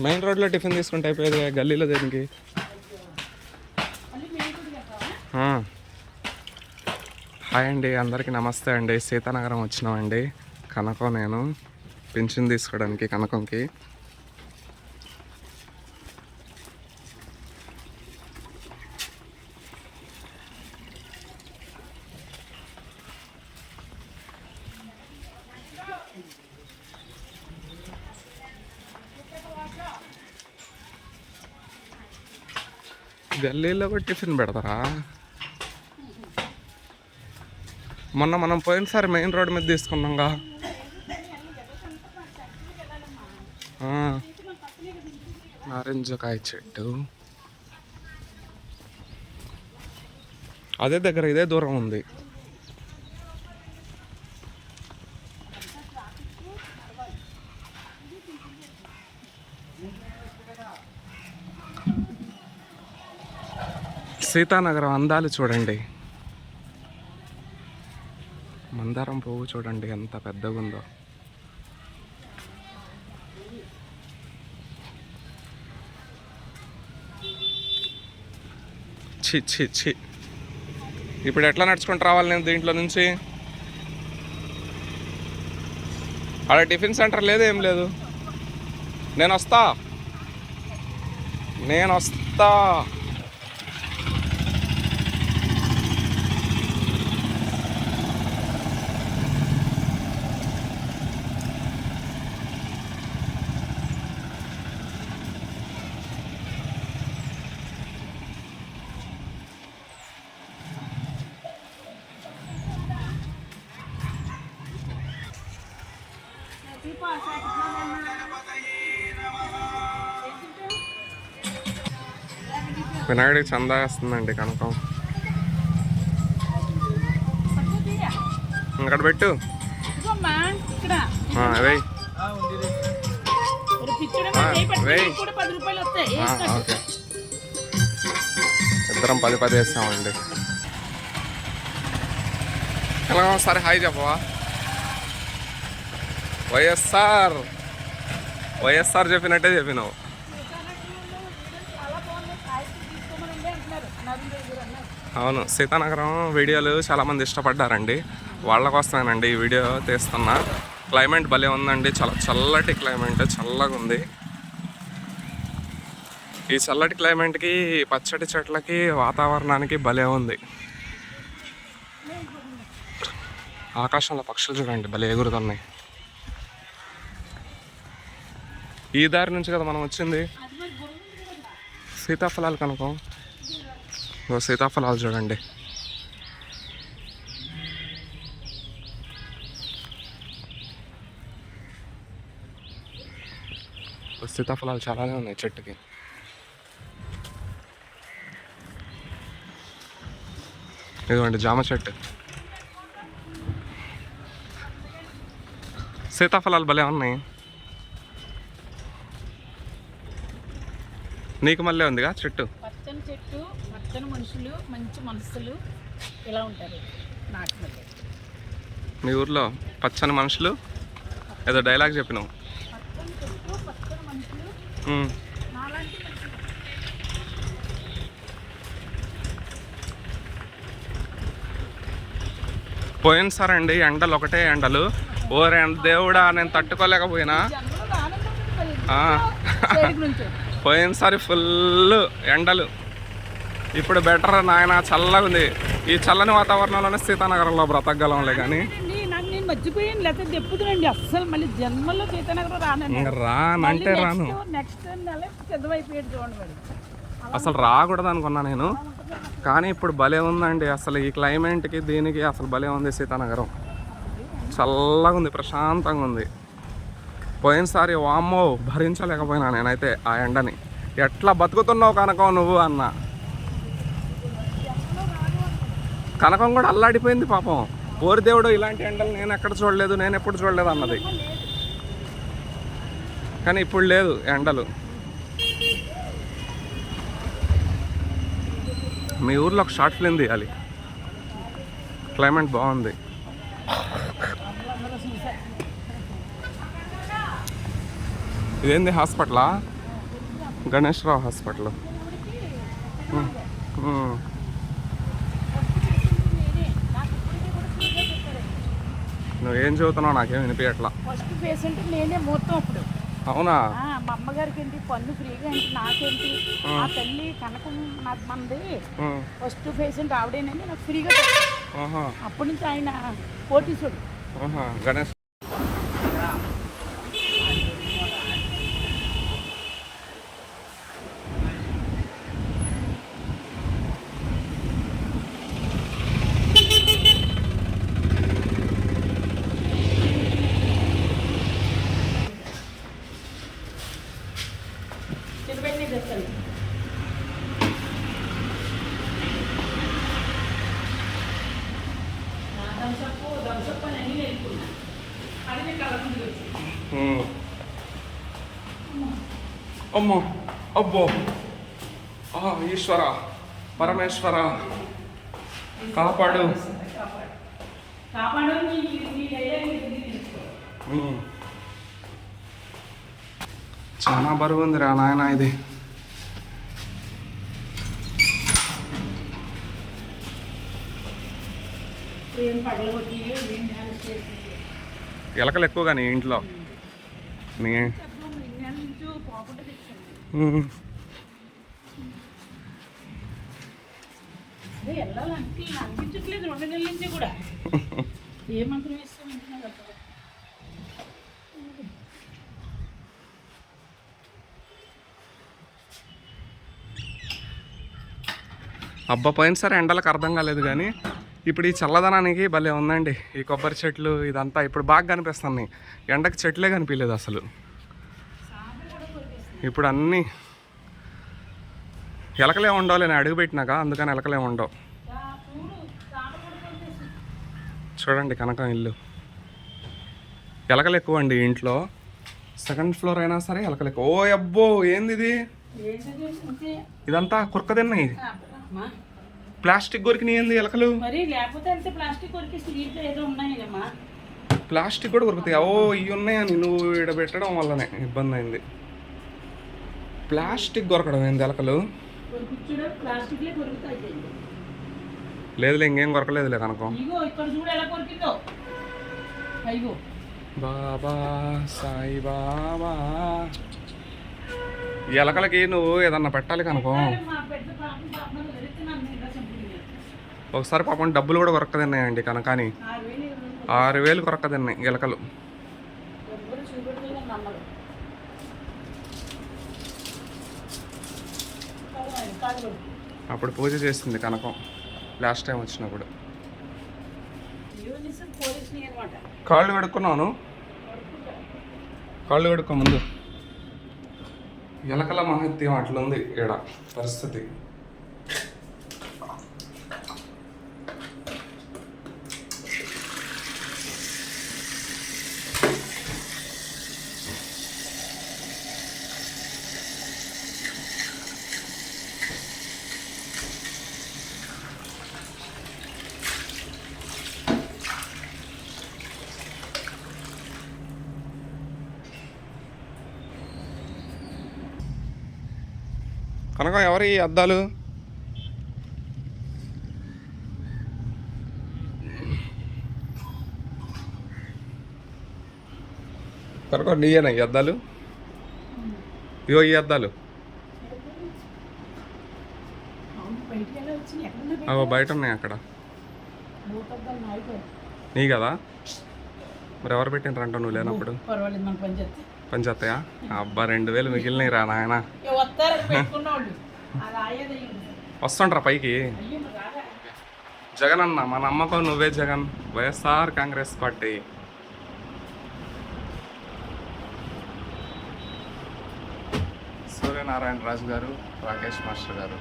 Main రోడ్లో tiffin తీసుకుంటే అయిపోయేది గల్లీలో దేనికి? హాయ్ అండి అందరికీ నమస్తే అండి. సీతానగరం వచ్చినామండి. కనకం నేను. పింఛన్ తీసుకోవడానికి కనకంకి. గల్లీలో కూడా టిఫిన్ పెడతారా? మొన్న మనం పోయినసారి మెయిన్ రోడ్ మీద తీసుకున్నాంగా. నారింజ కాయ చెట్టు. అదే దగ్గర ఇదే దూరం ఉంది. సీతానగరం అందాలు చూడండి. మందారం పువ్వు చూడండి ఎంత పెద్దగా ఉందో చి చి చి ఇప్పుడు ఎట్లా నడుచుకుంటూ రావాలి నేను దీంట్లో నుంచి? అక్కడ టిఫిన్ సెంటర్ లేదు ఏం లేదు. నేను వస్తా. నేను వస్తా. వినాయకుడికి చందా వస్తుందండి కనకం. ఇక్కడ. పెట్టు ఇద్దరం పది పది వేస్తామండి. ఎలా ఒకసారి హాయ్ చెప్పవా? వైఎస్ఆర్. వైఎస్ఆర్ చెప్పినట్టే చెప్పినావు. అవును. సీతానగరం వీడియోలు చాలామంది ఇష్టపడ్డారండి. వాళ్ళ కోసమేనండి ఈ వీడియో తీస్తున్నా. క్లైమేట్ భలే ఉందండి. చాలా చల్లటి క్లైమేట్ చల్లగా ఉంది. ఈ చల్లటి క్లైమేట్కి పచ్చటి చెట్లకి వాతావరణానికి భలే ఉంది. ఆకాశంలో పక్షులు చూడండి భలే ఎగురుతున్నాయి. ఈ దారి నుంచి కదా మనం వచ్చింది? సీతాఫలాలు కనుకో సీతాఫలాలు చూడండి. సీతాఫలాలు చాలానే ఉన్నాయి చెట్టుకి. ఇదిగోండి జామ చెట్టు. సీతాఫలాలు భలే ఉన్నాయి. నీకు మళ్ళీ ఉందిగా చెట్టు? చెట్టు. పచ్చని మనుషులు మంచి మనసులు ఇలా ఉంటారు నాటి మధ్య మీ ఊర్లో పచ్చని మనుషులు? ఏదో డైలాగ్ చెప్పినావు. పచ్చని చెట్టు పచ్చని మనుషులు. ఉమ్. నాలాంటి మనుషులు. పోయినసారి అండి ఎండలు ఒకటే ఎండలు. ఓ ఎండ దేవుడా నేను తట్టుకోలేకపోయినా. పోయినసారి ఫుల్ ఎండలు. ఇప్పుడు బెటర్ నాయన చల్లగా ఉంది. ఈ చల్లని వాతావరణంలోనే సీతానగరంలో బ్రతకగలంలే కానీ మర్చిపోయాను లేకపోతే చెప్పుతున్నాండి అస్సలు మళ్ళీ జన్మలో చైతన్యగరం రానండి ఇంక రానంటే రాను. నెక్స్ట్ నెల పెద్దవైపోయాడు చూడండి మరి అసలు రాకూడదు అనుకున్నా నేను. కానీ ఇప్పుడు భలే ఉందండి అసలు ఈ క్లైమేట్కి దీనికి అసలు భలే ఉంది సీతానగరం. చల్లగా ఉంది ప్రశాంతంగా ఉంది. పోయినసారి వామ్మో భరించలేకపోయినా నేనైతే ఆ ఎండని. ఎట్లా బతుకుతున్నావు కనకం నువ్వు అన్న. కనకం కూడా అల్లాడిపోయింది పాపం. పోరిదేవుడు ఇలాంటి ఎండలు నేను ఎక్కడ చూడలేదు నేను ఎప్పుడు చూడలేదు అన్నది. కానీ ఇప్పుడు లేదు ఎండలు. మీ ఊర్లో ఒక షార్ట్ ఫిల్మ్ తీయాలి. క్లైమేట్ బాగుంది. ఇదేంది హాస్పిటలా? గణేష్ రావు హాస్పిటల్. నువ్వేం చదువుతున్నావు? నాకేం వినిపించట్లా ఫస్ట్ పేషెంట్ నేనే మొత్తం అప్పుడు. అవునా? ఆ, మా అమ్మగారికి ఏంటి పన్ను ఫ్రీగా ఏంటి నాకేంటి? ఆ. తల్లి కనకం నాకు ఉమ్, ఫస్ట్ పేషెంట్ ఆవిడేనని నాకు ఫ్రీగా అప్పటి నుంచి ఆయన ఆహా, గణేష్ అమ్మో అబ్బో. ఆ, ఈశ్వర పరమేశ్వర కాపాడు. చాలా బరువు ఉందిరా నాయన ఇది. ఏం చేసి ఎలకలు ఎక్కువ కానీ ఇంట్లో. నీ అబ్బా పోయినసారి ఎండలకు అర్థం కాలేదు కానీ ఇప్పుడు ఈ చల్లదనానికి భలే ఉందండి. ఈ కొబ్బరి చెట్లు ఇదంతా ఇప్పుడు బాగా కనిపిస్తున్నాయి. ఎండకు చెట్లే కనిపించలేదు అసలు. ఇప్పుడు అన్నీ ఎలకలే ఉండవు నేను అడుగు పెట్టినాక అందుకని ఎలకలే ఉండవు. చూడండి కనకం ఇల్లు. ఎలకలు ఎక్కువ అండి ఇంట్లో. సెకండ్ ఫ్లోర్ అయినా సరే ఎలకలు ఎక్కువ. ఓ అబ్బో ఏంది ఇది ఇదంతా కురక తిన్నాయి. ప్లాస్టిక్ కొరికినాయి ఏంది ఎలకలు? మరి లేకపోతే అంతే ప్లాస్టిక్ కొరికేసి దీంట్లో ఏదో ఉన్నాయమ్మా ప్లాస్టిక్ కూడా కొరుకుతాయి. ఓ ఇవి ఉన్నాయని నువ్వు ఇక్కడ పెట్టడం వల్లనే ఇబ్బంది అయింది ప్లాస్టిక్ కొరకడం ఏంది ఎలకలు? కొరికిచ్చుడు ప్లాస్టిక్లే కొరుకుతాయి లేదులే ఇంకేం కొరకలేదులే కనకం ఇగో ఇక్కడ చూడు ఎలా కొరికిందో. అయ్యో. బాబా సాయి బాబా. ఎలకలకి నువ్వు ఏదన్నా పెట్టాలి కనుకో మా పెద్ద పాపం పాపం వెళ్తున్నాను ఇంకా చంపుకుని ఒకసారి పాపం డబ్బులు కూడా కొరక్కదిన్నాయండి తిన్నాయండి కనకాని ఆరు వేలు కొరక్కదిన్నాయి తిన్నాయి ఎలకలు అప్పుడు పూజ చేసింది కనకం లాస్ట్ టైం వచ్చినప్పుడు. కాళ్ళు కడుక్కున్నాను కాళ్ళు కడుక్కో ముందు. ఎలకల మహత్యం అట్లుంది ఈడ పరిస్థితి. కనుక ఎవరి అద్దాలు? కనుక నీయేనా ఈ అద్దాలు? ఇగో ఈ అద్దాలు. అవి బయట ఉన్నాయి అక్కడ. నీ కదా? మరి ఎవరు పెట్టినరంట నువ్వు లేనప్పుడు? పని చేస్తే. పంచేస్తాయా అబ్బా రెండు వేలు మిగిలినాయి రా నాయన. వస్తుంటారా పైకి. జగన్ అన్న మన నమ్మకం నువ్వే Jagan. YSR Congress party. Suryanarayana Raju garu Rakesh master గారు.